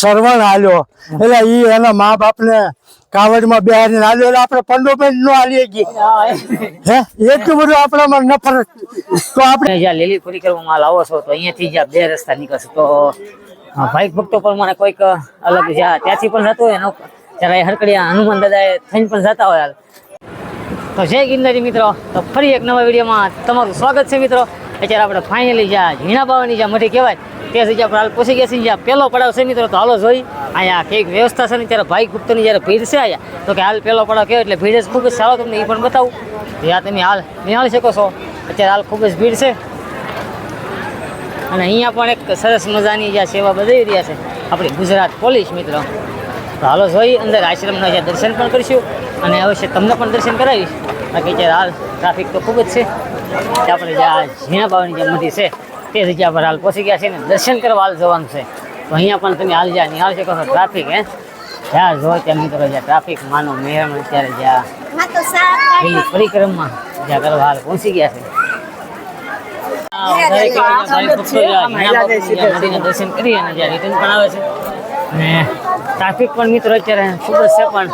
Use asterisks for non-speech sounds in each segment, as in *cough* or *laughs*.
સરવણ હાલ્યો એટલે ઈ એના મા બાપ ને કાવડમાં બિહારી હાલ્યો એટલે આપણે પંડો મિનિટ નો હાલીએ ગઈ એટલું બધું આપણામાં નફરત. તો આપણે જ્યાં લીલી પરિક્રમામાં આવો છો, તો અહીંયાથી જ્યાં બે રસ્તા નીકળશે, તો ભાઈક ભક્તો મને કોઈક અલગ જ્યાં ત્યાંથી પણ જતો એનો ત્યારે હરકડિયા હનુમાન દાદાએ થઈને પણ જતા હોય તો જય ગિરનારી મિત્રો. તો ફરી એક નવા વિડીયોમાં તમારું સ્વાગત છે મિત્રો. અત્યારે આપણે ફાઇનલી જ્યાં ઝીણા બાવાની જ્યાં મઠી કહેવાય તે જગ્યા પર હાલ પૂછી ગયા છે જ્યાં પહેલો પડાવ છે મિત્રો, તો હાલો જોઈ. અહીંયા કંઈક વ્યવસ્થા છે ને, ત્યારે ભાઈ ગુપ્તની જ્યારે ભીડ છે અહીંયા, તો કે હાલ પહેલો પડાવ કહેવાય એટલે ભીડ જ ખૂબ જ સારો તમને એ પણ બતાવું. જ્યાં તમે હાલ નિહાળી શકો છો. અત્યારે હાલ ખૂબ જ ભીડ છે. અને અહીંયા પણ એક સરસ મજાની જ્યાં સેવા બધાઈ રહ્યા છે, આપણી ગુજરાત પોલીસ મિત્રો. તો હાલો જોઈ, અંદર આશ્રમના જ્યાં દર્શન પણ કરીશું અને અવશ્ય તમને પણ દર્શન કરાવીશ. બાકી અત્યારે હાલ ટ્રાફિક તો ખૂબ જ છે. આપણે જ્યાં ઝીણા બાવાની જે મંદિર છે. તે જગ્યા પર હાલ પહોંચી ગયા છે ને દર્શન કરવા હાલ જવાનું છે. તો અહીંયા પણ તમે હાલ જ્યાં નિહાળ શકો છો ટ્રાફિક હે? જ્યાં જો ત્યાં મિત્રો જ્યાં ટ્રાફિક માનો મેળામાં અત્યારે જ્યાં પરિક્રમા જ્યાં કરવા હાલ પહોંચી ગયા છે. દર્શન કરી અને જ્યાં રિટર્ન પણ આવે છે. ને ટ્રાફિક પણ મિત્રો અત્યારે ખૂબ જ છે પણ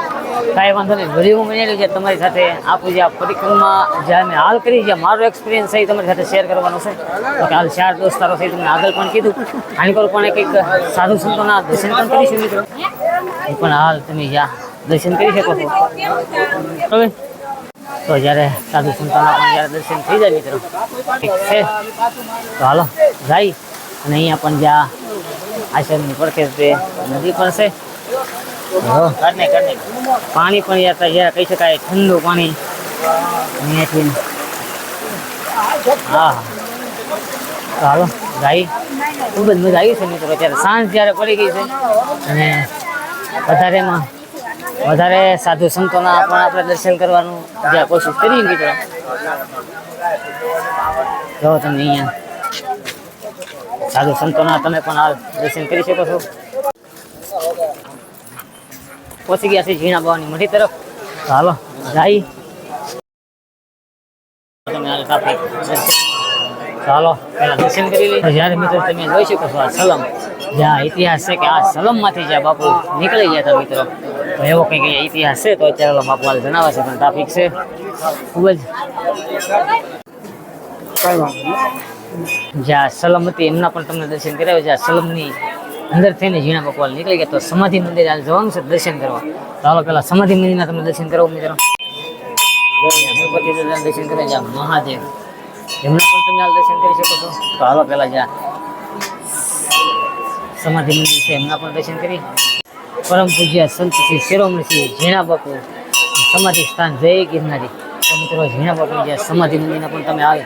કાંઈ વાંધો નહીં. ઘણી હું બનેલી છે તમારી સાથે આપું જે આ પરિક્રમા જ્યાં મેં હાલ કરી છે, મારો એક્સપિરિયન્સ છે તમારી સાથે શેર કરવાનો છે. તો હાલ ચાર દોસ્તારો છે તમને આગળ પણ કીધું. આની પણ એક સાધુ સંતોના દર્શન પણ કરીશું મિત્રો. એ પણ હાલ તમે જ્યાં દર્શન કરી શકો છો. તો જ્યારે સાધુ સંતોના પણ જ્યારે દર્શન થઈ જાય મિત્રો છે. તો હાલો જાય. અને અહીંયા પણ જ્યાં આશ્રમની પડખે તે નદી પણ છે. પાણી પણ યાર કહી શકાય, ઠંડુ પાણી. અહીંયાથી હા. હાલો જાય ખૂબ જ મજા આવી છે મિત્રો અત્યારે. સાંજ જ્યારે પડી ગઈ છે. અને વધારેમાં વધારે સાધુ સંતોના પણ આપણે દર્શન કરવાનું જ્યાં કોશિશ કરીએ મિત્રો. જો તમે અહીંયા સાધુ સંતોના તમે પણ હાલ દર્શન કરી શકો છો. પહોંચી ગયા ઝીણા બાવાની મઢી તરફ. હાલો, જાય. ચાલો પેલા દર્શન. કરી લઈએ. જ્યારે મિત્રો તમે જોઈ શકો છો આ સલમ, જ્યાં ઇતિહાસ છે કે આ સલમમાંથી જ્યાં બાપુ નીકળી ગયા હતા મિત્રો. તો એવો કંઈક ઇતિહાસ છે, તો અત્યારે બાપુ હાલ જણાવે છે, પણ ટ્રાફિક છે. ખૂબ જ. જ્યાં સલમ હતી, એમના પણ તમને દર્શન કરાવે જ્યાં સલમની અંદર થઈને ઝીણા બકવાલ નીકળી ગયા તો સમાધિ મંદિર આજે જવાનું છે દર્શન કરવા. ચાલો પેલા સમાધિ મંદિરના તમને દર્શન કરો મિત્રો. દર્શન કરે જ્યાં મહાદેવ. એમને પણ તમે દર્શન કરી શકો છો. તો હાલો પેલા જ્યાં સમાધિ મંદિર છે, એમના પણ દર્શન કરી પરમ પૂજ્ય સંત શ્રી શિરોમણી શ્રી ઝીણા બાપુ સમાધિ સ્થાન જય ગિરનારી. મિત્રો, ઝીણા બાપુની જ્યાં સમાધિ મંદિરના પણ તમે આવે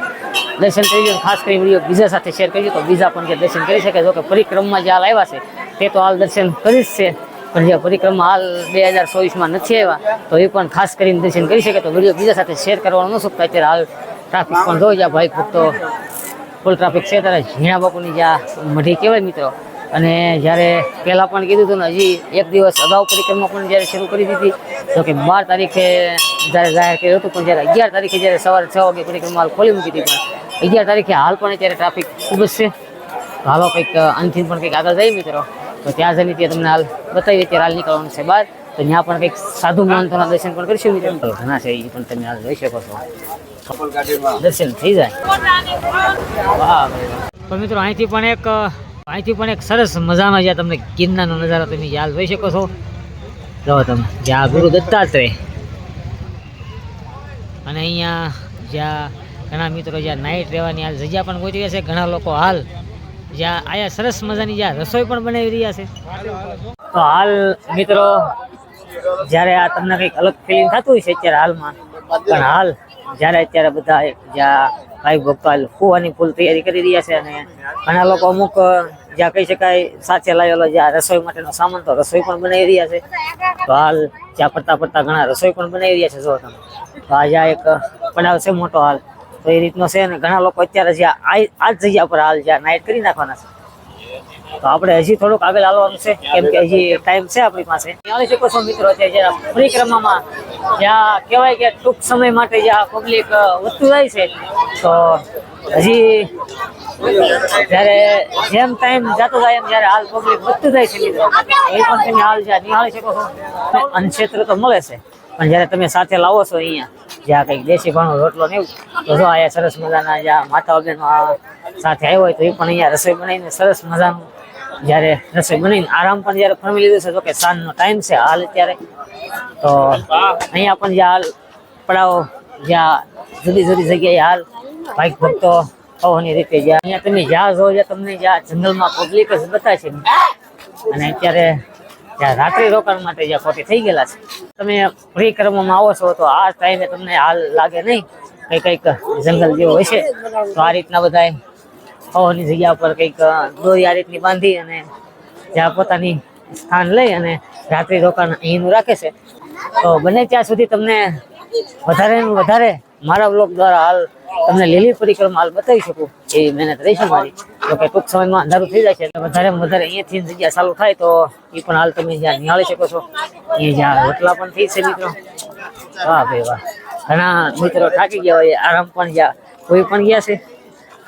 દર્શન કરી લો ખાસ કરી વીડિયો બીજા સાથે શેર કરજો તો બીજા પણ જે દર્શન કરી શકે. જો કે પરિક્રમા જે હાલ આવ્યા છે, તે તો હાલ દર્શન કરી જ છે. પણ જે પરિક્રમા હાલ બે હજાર ચોવીસમાં નથી આવ્યા, તો એ પણ ખાસ કરીને દર્શન કરી શકે. તો વીડિયો બીજા સાથે શેર કરવાનું ન શકતા અત્યારે હાલ ટ્રાફિક પણ જોઈ જાય ભાઈ ભક્તો ફૂલ ટ્રાફિક છે. ત્યારે ઝીણા બાપુની જ્યાં મઢી કહેવાય મિત્રો. અને જ્યારે પહેલાં પણ કીધું હતું ને, હજી એક દિવસ અગાઉ પરિક્રમા પણ જ્યારે શરૂ કરી દીધી, તો કે બાર તારીખે જ્યારે જાહેર કર્યું હતું, પણ જ્યારે અગિયાર તારીખે જ્યારે સવારે છ વાગે પરિક્રમા હાલ ખોલી મૂકી હતી પણ અગિયાર તારીખે હાલ પણ અત્યારે ટ્રાફિક ખૂબ જ છે. હાલો કંઈક આનથી પણ કંઈક આગળ જાય મિત્રો. તો ત્યાં જઈને ત્યાં તમને હાલ બતાવીએ અત્યારે હાલ નીકળવાનું છે બહાર. તો ત્યાં પણ કંઈક સાધુ મહંતોના દર્શન પણ કરીશું મિત્રો. ઘણા છે એ પણ તમે હાલ જોઈ શકો છો. દર્શન થઈ જાય. વાહ. તો મિત્રો અહીંથી પણ એક અહીંથી પણ એક સરસ મજાનો જ્યાં તમને ગિરનારનો નજારો તમે યાદ જોઈ શકો છો. જો તમે, જ્યાં ગુરુ દત્તાત્રેય. અને અહીંયા જ્યાં ઘણા મિત્રો જ્યાં નાઇટ રહેવાની હાલ જગ્યા પણ રહ્યા છે, ઘણા લોકો હાલ જ્યાં આયા સરસ મજાની જ્યાં રસોઈ પણ બનાવી રહ્યા છે. તો હાલ મિત્રો, જ્યારે આ તમને કંઈક અલગ ફિલિંગ થતું હોય છે અત્યારે હાલમાં, પણ હાલ જ્યારે અત્યારે બધા જ્યાં ભાઈ ભક્તો હાલ ફૂલ તૈયારી કરી રહ્યા છે અને ઘણા લોકો અમુક જ્યાં કહી શકાય સાથે લાવેલો જ્યાં રસોઈ માટેનો સામાન તો રસોઈ પણ બનાવી રહ્યા છે. તો હાલ જ્યાં ફરતા ફરતા ઘણા રસોઈ પણ બનાવી રહ્યા છે, જો તમે. તો આ જ્યાં એક પડાવ છે મોટો હાલ તો એ રીતનો છે ને ઘણા લોકો અત્યારે જ્યાં આ જ જગ્યા પર હાલ જ્યાં નાઇટ કરી નાખવાના છે. તો આપણે હજી થોડુંક આગળ હાલવાનું છે, કેમ કે હજી ટાઈમ છે આપણી પાસે. જાણી શકો છો મિત્રો જરા પરિક્રમામાં જ્યાં કહેવાય કે ટૂંક સમય માટે જ્યાં પબ્લિક વધતું જાય છે, તો હજી જ્યારે જેમ ટાઈમ જતો જાય એમ જ્યારે હાલ પબ્લિક વધતું જાય છે મિત્રો. એ પણ તમે હાલ જ્યાં નિહાળી શકો છો. અનક્ષેત્ર તો મળે છે. પણ જ્યારે તમે સાથે લાવો છો અહીંયા જ્યાં કંઈક દેશી ભાણો, રોટલો ને એવું. તો જો અહીંયા સરસ મજાના જ્યાં માતા વગેરેમાં સાથે આવ્યો હોય તો એ પણ અહીંયા રસોઈ બનાવીને સરસ મજાનું જ્યારે રસોઈ બનાવીને આરામ પણ જ્યારે ફરમી લીધું છે તો કે સાંજનો ટાઈમ છે હાલ અત્યારે. તો અહીંયા પણ જ્યાં હાલ પડાવો, જ્યાં જુદી જુદી જગ્યાએ હાલ ભાઈક ભક્તો પવનની રીતે જ્યાં અહીંયા તમે જ્યાં જો તમને જ્યાં જંગલમાં પબ્લિક જ બતાવે છે. અને અત્યારે જ્યાં રાત્રિ રોકાણ માટે જ્યાં ખોટી થઈ ગયેલા છે. તમે પરિક્રમામાં આવો છો તો આ ટાઈમે તમને હાલ લાગે નહીં કંઈ કંઈક જંગલ જેવો હશે તો આ રીતના બધાય હવાની જગ્યા પર કંઈક દોરી આ રીતની બાંધી અને જ્યાં પોતાની સ્થાન લઈ અને રાત્રિ રોકાણ અહીંનું રાખે છે. તો બને ત્યાં સુધી તમને વધારે વધારે મારા બ્લોગ દ્વારા હાલ તમને લીલી પરિક્રમા હાલ બતાવી શકું એવી મહેનત રહેશે મારી. તો કે ટૂંક સમયમાં અંધારું થઈ છે એટલે વધારે વધારે અહીંયાથી જગ્યા ચાલુ થાય, તો એ પણ હાલ તમે જ્યાં નિહાળી શકો છો. એ જ્યાં રોટલા પણ થઈ છે મિત્રો. વાહ ભાઈ વાહ. ઘણા મિત્રો થાકી ગયા હોય, આરામ પણ ગયા, કોઈ પણ ગયા છે.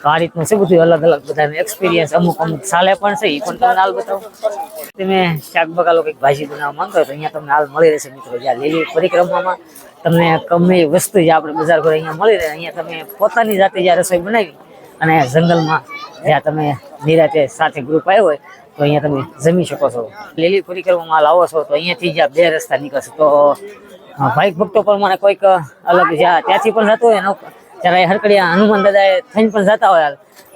તો આ રીતનું છે બધું અલગ અલગ બધાને એક્સપિરિયન્સ અમુક અમુક સાલે પણ છે, એ પણ તમને હાલ બતાવું. તમે શાક બગાલો કંઈક ભાજી બનાવવા માંગતો હોય તો અહીંયા તમને હાલ મળી રહેશે મિત્રો, જ્યાં લીલી પરિક્રમામાં તમને ગમે વસ્તુ જે આપણે બજાર પર અહીંયા મળી રહે, અહીંયા તમે પોતાની જાતે જ્યાં રસોઈ બનાવી અને જંગલમાં જ્યાં તમે નિરાતે સાથે ગ્રુપ આવ્યો હોય, તો અહીંયા તમે જમી શકો છો. લીલી પરિક્રમામાં લાવો છો, તો અહીંયાથી જ્યાં બે રસ્તા નીકળશે, તો ભાઈક ભક્તો પ્રમાણે કોઈક અલગ જ્યાં, ત્યાંથી પણ જતો હોય નૌકા જ્યારે હરકડિયા હનુમાન દાદાએ થઈને પણ જતા હોય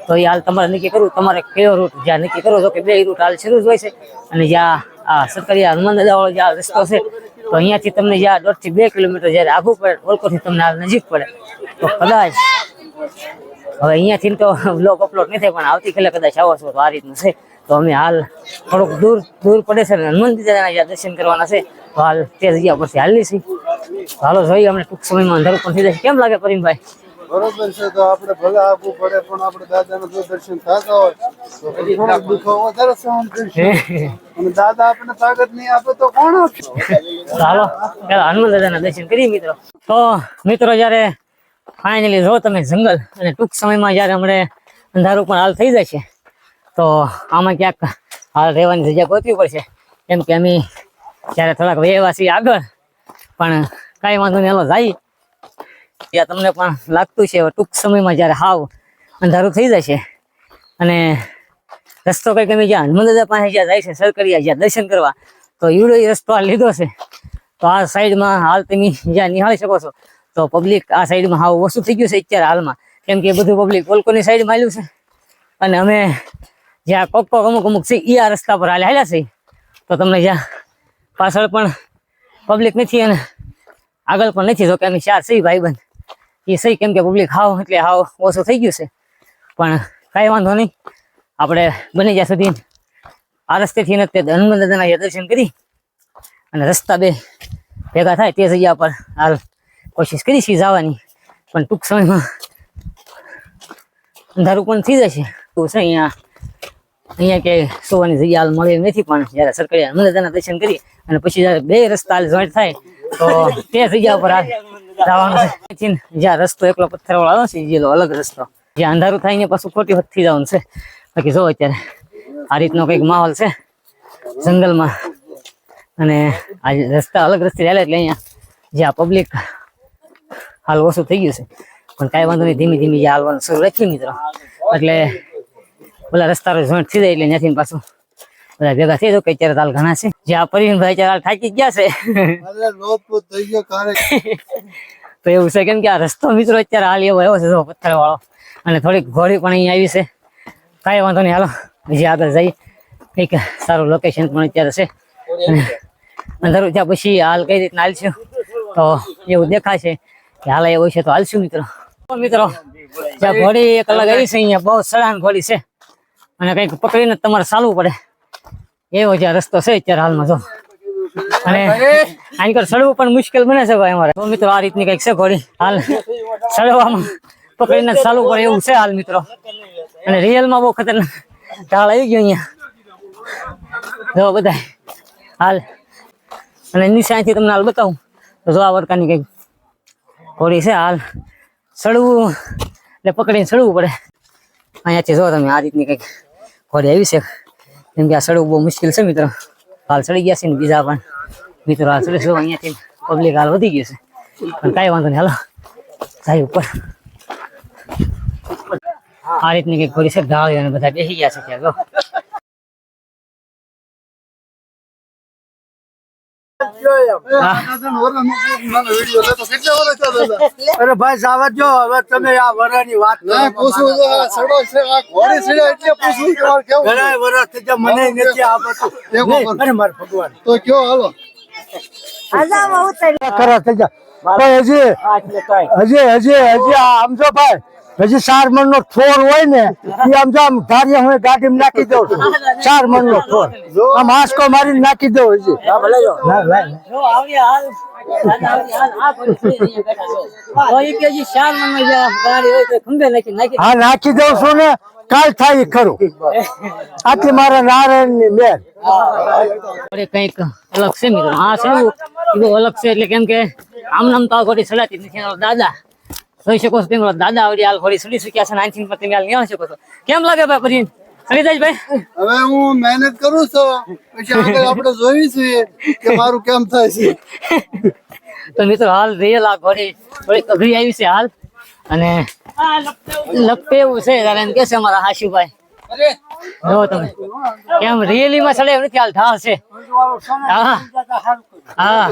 તો એ હાલ તમારે નક્કી કરવું, તમારે કયો રૂટ જ્યાં નક્કી કરો છો કે બે રૂટ હાલ શરૂ જ હોય છે, અને જ્યાં આ સરકારી હનુમાન દાદા વાળો જ્યાં રસ્તો છે તો અહીંયાથી તમને જ્યાં દોઢથી બે કિલોમીટર જ્યારે આઘું પડે, ઓલકોથી તમને આ નજીક પડે. તો કદાચ હવે અહીંયાથી તો બ્લોગ અપલોડ નહીં થાય, પણ આવતીકાલે કદાચ આવો છો તો આ રીતનું છે. તો અમે હાલ થોડુંક દૂર દૂર પડે છે ને હનુમાન દાદાના દર્શન કરવાના છે, તો હાલ તે જગ્યા પરથી હાલી છે હાલો જોઈએ, અમને ટૂંક સમયમાં અંધારું પણ થઈ જશે. કેમ લાગે પરિમભાઈ? બરોબર છે તો આપણે ભલે આપવું પડે પણ આપણે દાદાના જો દર્શન થતા હોય તો થોડોક દુખાવો વધારે સહન કરશે. *laughs* અને દાદા આપણને તાકાત નહીં આપે તો કોણ આપશે હાલો પેલા હનુમાન દાદાના દર્શન કરીએ મિત્રો. તો મિત્રો જ્યારે ફાઇનલી જો તમે જંગલ અને ટૂંક સમયમાં જ્યારે હમણે અંધારું પણ હાલ થઈ જશે તો આમાં ક્યાંક હાલ રહેવાની જગ્યા ગોતવી પડશે. કેમ કે અમે જ્યારે થોડાક વહેવા આગળ પણ કાંઈ વાંધો નહીં હાલો જાય. ત્યાં તમને પણ લાગતું છે, ટૂંક સમયમાં જ્યારે હાવ અંધારું થઈ જશે અને રસ્તો કંઈક અમે જ્યાં હનુમાન પાસે જ્યાં જાય છે સરકરિયા જ્યાં દર્શન કરવા, તો એવડો ઈ રસ્તો લીધો છે. તો આ સાઈડમાં હાલ તમે જ્યાં નિહાળી શકો છો, તો પબ્લિક આ સાઈડમાં હાવ ઓછું થઈ ગયું છે અત્યારે હાલમાં. કેમ કે બધું પબ્લિક કોલકોની સાઈડમાં આવ્યું છે. અને અમે જ્યાં કોક કોક અમુક અમુક છે એ આ રસ્તા પર હાલે હાલ્યા છે. તો તમને જ્યાં પાછળ પણ પબ્લિક નથી અને આગળ પણ નથી તો કે અમે ચાર છે ભાઈબંધ. એ સહી કેમ કે પબ્લિક હાવ એટલે હાવ ઓછું થઈ ગયું છે. પણ કાંઈ વાંધો નહીં. આપણે બને જ્યાં સુધી આ રસ્તેથી ને તે હનુમાન દાદાના દર્શન કરી અને રસ્તા બે ભેગા થાય તે જગ્યા પર હાલ કોશિશ કરી છીએ જવાની. પણ ટૂંક સમયમાં અંધારું પણ થઈ જશે. તો છે અહીંયા અહીંયા કે સુવાની જગ્યા હાલ મળી નથી, પણ જ્યારે સરકારી હનુમાન દાદાના દર્શન કરી અને પછી જ્યારે બે રસ્તા જોઈન્ટ થાય, તો તે જગ્યા પર હાલ જવાનું છે. જ્યાં રસ્તો એકલો પથ્થર વાળો છે જેલો અલગ રસ્તો. જ્યાં અંધારું થાય ને પાછું ખોટી થઈ જવાનું છે. બાકી જો અત્યારે આ રીતનો કંઈક માહોલ છે જંગલમાં. અને આ રસ્તા અલગ રસ્તે ચાલે એટલે અહીંયા જ્યાં પબ્લિક હાલ ઓછું થઈ ગયું છે. પણ કાંઈ વાંધો નહીં, ધીમે ધીમે જ્યાં હાલવાનું શરૂ રાખ્યું મિત્રો. એટલે ઓલા રસ્તા જોઈન્ટ થઈ જાય એટલે ત્યાંથી પાછું બધા ભેગા થઈ જાવ કે અત્યારે તાલ ઘણા છે. જ્યાં પરિણભાઈ હાલ થાકી ગયા છે. તો એવું છે કેમ કે આ રસ્તો મિત્રો અત્યારે હાલ એવો એવો છે પથ્થર વાળો અને થોડીક ઘોડી પણ અહીંયા આવી છે. કાંઈ વાંધો નહીં હાલો. બીજી આગળ જઈએ. કંઈક સારું લોકેશન પણ અત્યારે છે. અંધારું ત્યાં પછી હાલ કઈ રીતના હાલશું? તો એવું દેખાશે કે હાલ એવું છે તો હાલશું મિત્રો. મિત્રો ઘોડી એક અલગ આવી છે અહીંયા બહુ સડાન ઘોડી છે. અને કંઈક પકડીને તમારે ચાલવું પડે. એવો જે રસ્તો છે અત્યારે હાલમાં જો. અને આની ચડવું પણ મુશ્કેલ બને છે ભાઈ અમારે. તો મિત્રો આ રીતની કંઈક છે ઘોડી. હાલ ચડવામાં પકડીને જ ચાલવું પડે એવું છે હાલ મિત્રો. અને રિયલમાં બહુ ખતરનાક ઢાળ આવી ગયો અહીંયા. જો બધા હાલ. અને નિશાનથી તમને હાલ બતાવું. તો જો આ વરકાની કંઈક ઘોડી છે હાલ. ચડવું એટલે પકડીને ચડવું પડે. અહીંયાથી જો તમે આ રીતની કંઈક ઘોડી આવી છે. કેમ કે આ સડક બહુ મુશ્કેલ છે મિત્રો. હાલ ચડી ગયા છે ને બીજા પણ. મિત્રો, હાલ ચડી છે અહીંયાથી પબ્લિક હાલ વધી ગયું છે. પણ કાંઈ વાંધો નહીં, હાલો. જાય ઉપર. આ રીતની કંઈક કરી છે ગાળી અને બધા બેસી ગયા છે ત્યાં અરે ભાઈ સાવર જો હવે તમે આ વરાની વાત પૂછું સડો છે. આ ઘોડી સડ્યા એટલે પૂછવું કેવું ઘણાય વરસ થઈ ગયા, મને નથી આ બધું. અરે મારા ભગવાન. તો કયો હાલો? ખરા થઈ ગયા. હજી હજી હજી હજી આમ જો ભાઈ. હજી ચાર મણ નો થોર હોય ને એ આમ જો આમ ધારીએ હું ગાડી નાખી દઉં છું. ચાર મણ નો થોર આમ હાસકો મારી નાખી દઉં હજી. ના, ના. જો આવડી હાલ. દાદા આવડી હાલ. આ પરિસ્થિતિ અહીંયા બેઠા છો. તો ઈ કે હજી ચાર મણમાં જે ગાડી હોય તો ખંભે નાખી નાખી હા નાખી દઉં છું ને કાલ થાય ખરું. આથી મારા નારાયણની મેર. કંઈક કંઈક અલગ છે મિત્રો. હા છે અલગ છે એટલે કેમ કે આમ નામ તો આ ઘોડી સડાતી નથી દાદા. જોઈ શકો છો તેમ દાદા આવડી હાલ ઘોડી સડી શક્યા છે નાઇન્ટીન પર તમે હાલ નિહાળી શકો છો. કેમ લાગે ભાઈ સડી ભાઈ? હવે હું મહેનત કરું છું. પછી આગળ આપણે જોઈશું કે મારું કેમ થાય છે. *laughs* તો મિત્રો હાલ રિયલ આ ઘોડી થોડીક અઘરી આવી છે હાલ. અને લપે એવું છે એમ કે છે અમારા હાશુભાઈ. જો તમે. કેમ રિયલી માં એવું નથી હાલ ઢાળ છે. હા. હા.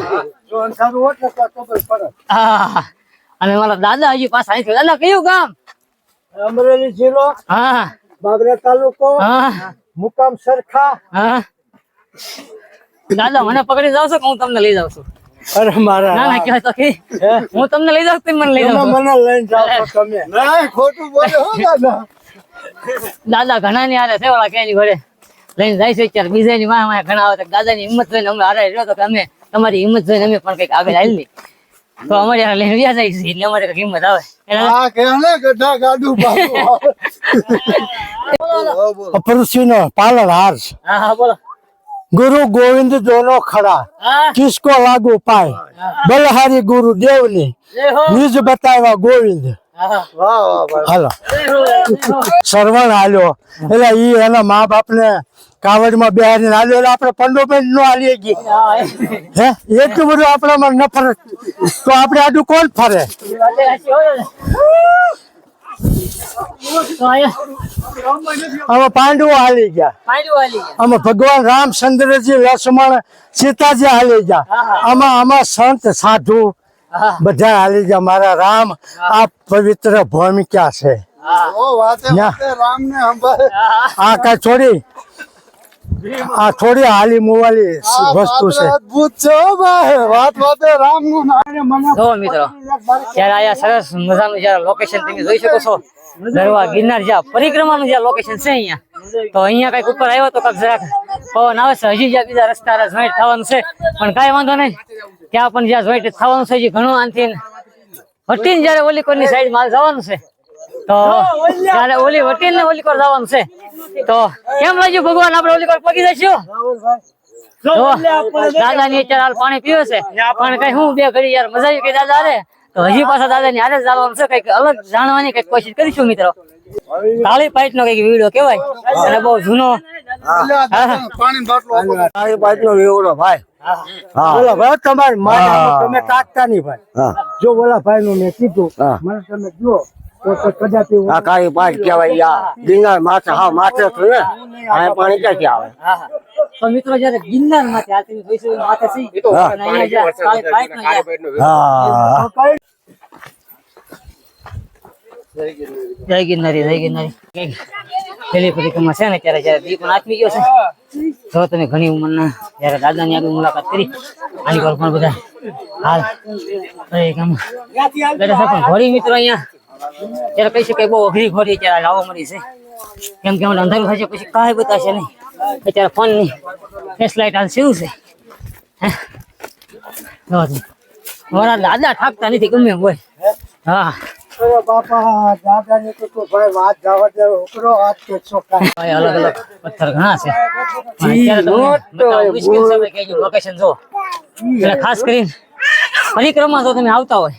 હા. અને મારા દાદા હજી પાછા અહીં દાદા કયું ગામ? અમરેલી જિલ્લો હા. બાબરા તાલુકો હા. મુકામ સરખા. હા. દાદા મને પકડી જાવ છો કે હું તમને લઈ જાઉં છું? અરે મારા. ના ના કહેવાય કે હું? તમને લઈ જાઉં તમે મને લઈ જાવ મને લઈને જાઓ તમે. ના ખોટું બોલે હો દાદા. દાદા ઘણા ની હારે છે ઓલા ક્યાંની ઘરે લઈને જાય છે અત્યારે બીજા ની માં માં ઘણા આવે દાદા ની હિંમત લઈને અમે હારે રહ્યો તો કે અમે તમારી હિંમત જોઈને અમે પણ કંઈક આગળ હાલી તો અમારે લઈને વ્યા જાય છે એટલે અમારે કંઈક હિંમત આવે. આ કે ને ગઢા ગાડું બાપુ બોલો બોલો. અપરુષિ નો પાલન હાર. હા હા બોલો. ગુરુ ગોવિંદ જોનો ખડા. હા. કિસકો લાગુ પાય. બલહારી ગુરુ દેવની. હો. નિજ બતાવ્યા ગોવિંદ. હા વાહ વાહ વાહ. હાલો. હો હો. સરવણ હાલ્યો એટલે ઈ એના મા બાપ ને કાવડમાં બેહારીને હાલ્યો આપણે પંદર મિનિટ નો હાલીએ ગઈ હે? એટલું બધું આપણામાં નફરત. તો આપણે આડું કોણ ફરે? ને. આમાં પાંડવો હાલી ગયા. આમાં ભગવાન રામચંદ્રજી લક્ષ્મણ સીતાજી હાલી ગયા. આમાં આમાં સંત સાધુ બધા હાલી ગયા. મારા રામ આ પવિત્ર ભૂમિકા છે. ના. ને આ કઈ થોડી આ થોડી હાલી મોવાલી વસ્તુ છે. અદ્ભુત છે વાત વાતે રામનું નામ મિત્રો ત્યારે આયા સરસ મજાનું જયારે લોકેશન તમે જોઈ શકો છો દરવા ગિરનાર જ્યાં પરિક્રમાનું જ્યાં લોકેશન છે અહીંયા તો અહીંયા કંઈક ઉપર આવ્યો તો કંઈક જરાક પવન આવે છે. હજી જ્યાં બીજા રસ્તા જોઈન્ટ થવાનું છે પણ કાંઈ વાંધો નહીં. ત્યાં પણ જ્યાં જોઈન્ટ થવાનું છે હજી ઘણું આનથી હટીને જયારે ઓલી કોરની સાઈડ માલ જવાનું છે તો જયારે ઓલી વકીલ ને ઓલી કોર જવાનું છે. તો કેમ લાગ્યું ભગવાન? આપડે ઓલી કોર પગી જઈશું? દાદા ની અત્યારે હાલ પાણી પીવે છે. પણ કઈ હું બે ઘડી યાર મજા આવી કઈ દાદા અરે તો હજી પાછા દાદા ની હારે જવાનું છે. કંઈક અલગ જાણવાની કંઈક કોશિશ કરીશું મિત્રો. કાળી પાઇટ નો કંઈક વીડિયો કેવાય અને બહુ જૂનો. કાળી પાઇટ નો તારી ભાઈ. બોલો ભાઈ તમારી તમે તાકતા નહીં ભાઈ. જો બોલા ભાઈ નું મેં કીધું મને તમે જો આ કાળી પાટ કહેવાય યા ગિરનાર માથે હા માથે છે ને આ પાણી ક્યાંથી આવે? હા હા. તો મિત્રો જયારે ગિરનાર માથે આ જોઈશું માથે છે. અને અહીંયા જ્યાં કાળી પાઇટ નો જ્યાં હા. જય ગિરનારી જય ગિરનારી. પેલી પરિક્રમા છે ને ત્યારે જયારે દીપ આથમી ગયો છે તો તમે ઘણી ઉંમરના જયારે દાદાની આગળ મુલાકાત કરી. આની પર પણ બધા હાલ. પરિક્રમા બેઠા છે પણ ઘોડી મિત્રો અહીંયા. ત્યારે કહી શકાય બહુ અઘરી ઘોડી ત્યારે લાવવા મળી છે. કેમ કે હમણાં અંધારું થશે પછી કાંઈ બતાશે નહીં. અત્યારે ફોનની ફેસ લાઇટ હાલ શું છે. મારા દાદા ઠાકતા નથી ગમે હોય. હા. બાપા દાદા ને તો ભાઈ વાત જવા દે ઉપરો હાથ કે છોકરા ભાઈ અલગ અલગ પથ્થર ઘણા છે. મુશ્કેલ લોકેશન જો એટલે ખાસ કરીને પરિક્રમા જો તમે આવતા હોય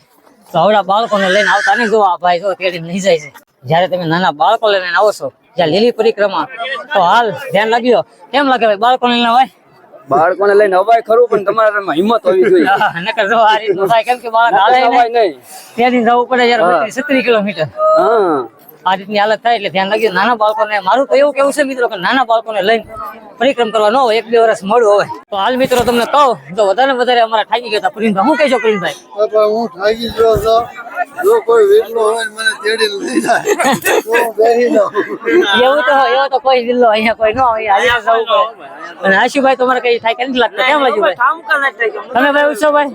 તો આવડા બાળકોને લઈને આવતા નહીં જો આ ભાઈ જો તેડી લઈ જાય છે. જ્યારે તમે નાના બાળકો લઈને આવો છો જ્યાં લીલી પરિક્રમા તો હાલ ધ્યાન લાગ્યો કેમ લાગે ભાઈ બાળકોને લઈને હોય બાળકોને લઈને અવાય ખરું પણ તમારે હિંમત હોવી જોઈએ. નકર જો આ રીતનું થાય કેમ કે બાળક હાલે નહીં. ત્યાંથી જવું પડે જયારે સત્રી કિલોમીટર. હા. આ રીતની હાલત થાય એટલે ધ્યાન રાખજો. નાના બાળકોને મારું તો એવું કેવું છે મિત્રો કે નાના બાળકોને લઈને પરિક્રમ કરવા ન હોય એક બે વર્ષ મોડું હોય. તો હાલ મિત્રો તમને કહું તો વધારે વધારે અમારા થાકી ગયા પ્રિન્સભાઈ શું કહેશો પ્રિન્સભાઈ હું થાકી ગયો છો જો કોઈ વેગળો હોય મને તેડી લઈ જાય. તો હું બેસી જાઉં. એવું તો એવો તો કોઈ દિલ્લો અહીંયા કોઈ નો હોય હાલી જવું પડે. અને આશુભાઈ તમારે કઈ થાય કે નથી લાગતું? કેમ લાગ્યું તમે ભાઈ ઉત્સવભાઈ?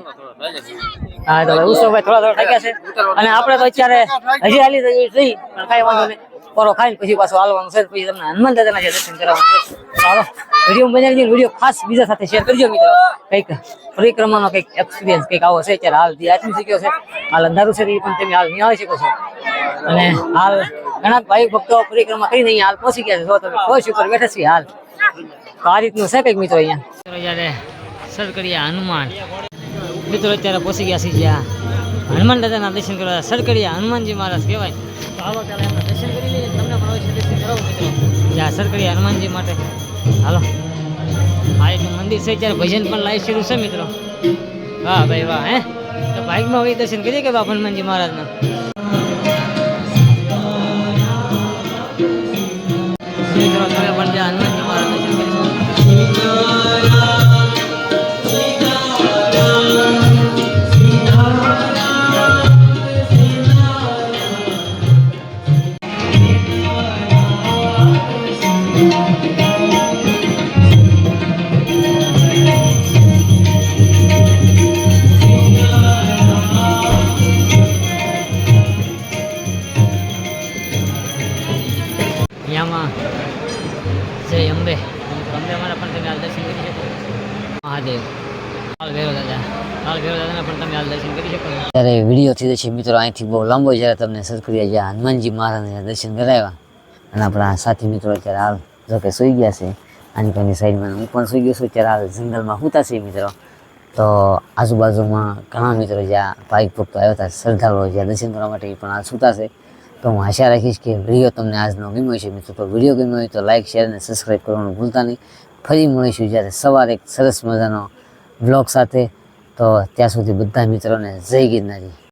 હા, તો ભાઈ થોડા થોડા થાક્યા છે. અને આપણે તો અત્યારે હજી હાલી થઈ નહીં પણ કાંઈ વાંધો નહીં. પરો ખાઈને પછી પાછું હાલવાનું છે, પછી તમને હનુમાન દાદાના જે દર્શન કરવાનું છે. ચાલો વીડિયો બનાવી વીડિયો ખાસ બીજા સાથે શેર કરજો મિત્રો. કંઈક પરિક્રમાનો કંઈક એક્સપિરિયન્સ કંઈક આવો છે, અત્યારે હાલ જે આચમી શીખ્યો છે, હાલ અંધારું છે પણ તમે હાલ નિહાળી શકો છો. અને હાલ ઘણા ભાઈ ભક્તો પરિક્રમા કરીને અહીંયા હાલ પહોંચી ગયા છે. તમે કોઈ ઉપર બેઠા છીએ હાલ. તો આ રીતનું છે કંઈક મિત્રો અહીંયા? જ્યારે સરકડિયા હનુમાન. મિત્રો અત્યારે પહોંચી ગયા છે જ્યાં હનુમાન દાદાના દર્શન કરવા. સરકડિયા હનુમાનજી મહારાજ કહેવાય. તો આવો એમના દર્શન કરી લઈએ તમને પણ અવશ્ય દર્શન કરાવું મિત્રો જ્યાં સરકડિયા હનુમાનજી માટે. હાલો. આ એટલું મંદિર છે ત્યારે ભજન પણ લાઈવ શરૂ છે મિત્રો. વાહ ભાઈ વાહ હે? તો બાઇકમાં હોય દર્શન કરીએ કે બાપ હનુમાનજી મહારાજના? મિત્રો તમે પણ જ્યાં ત્યારે વીડિયો થઈ જશે મિત્રો, અહીંથી બહુ લાંબો જ્યારે તમને સરકરિયા જ્યાં હનુમાનજી મહારાજના દર્શન કરાવ્યા. અને આપણા સાથી મિત્રો અત્યારે હાલ, જો કે સૂઈ ગયા છે. આની પાની સાઈડમાં હું પણ સૂઈ ગયો છું. ત્યારે હાલ જંગલમાં સૂતા છે મિત્રો. તો આજુબાજુમાં ઘણા મિત્રો જ્યાં ભાઈ ભક્તો આવ્યા હતા, શ્રદ્ધાળુઓ જ્યાં દર્શન કરવા માટે પણ હાલ સૂતા છે. તો હું આશા રાખીશ કે વીડિયો તમને આજનો ગમ્યો છે મિત્રો. તો વીડિયો ગમ્યો હોય તો લાઇક શેર અને સબસ્ક્રાઈબ કરવાનું ભૂલતા નહીં. ફરી મળીશું જ્યારે સવારે એક સરસ મજાનો બ્લોગ સાથે. તો ત્યાં સુધી બધા મિત્રોને જય ગિરનારી.